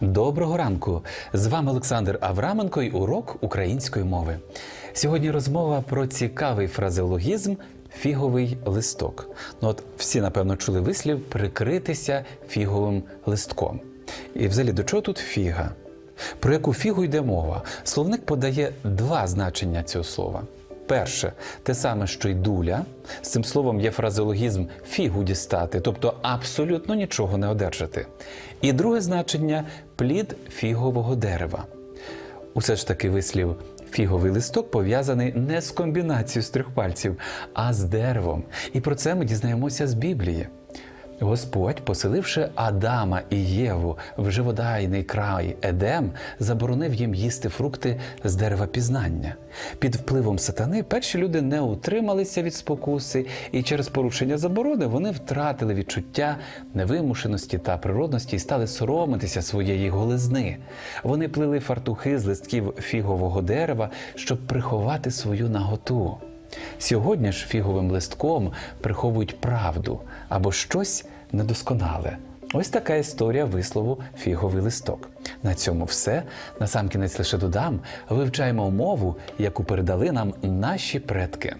Доброго ранку! З вами Олександр Авраменко і урок української мови. Сьогодні розмова про цікавий фразеологізм фіговий листок. Ну от всі, напевно, чули вислів прикритися фіговим листком. І взагалі до чого тут фіга? Про яку фігу йде мова? Словник подає два значення цього слова. Перше, те саме, що й дуля. З цим словом є фразеологізм фігу дістати, тобто абсолютно нічого не одержати. І друге значення плід фігового дерева. Усе ж таки вислів фіговий листок пов'язаний не з комбінацією з трьох пальців, а з деревом. І про це ми дізнаємося з Біблії. Господь, поселивши Адама і Єву в живодайний край Едем, заборонив їм їсти фрукти з дерева пізнання. Під впливом сатани перші люди не утрималися від спокуси, і через порушення заборони вони втратили відчуття невимушеності та природності і стали соромитися своєї голизни. Вони плели фартухи з листків фігового дерева, щоб приховати свою наготу. Сьогодні ж фіговим листком приховують правду або щось недосконале. Ось така історія вислову фіговий листок. На цьому все. Насамкінець лише додам, вивчаємо мову, яку передали нам наші предки.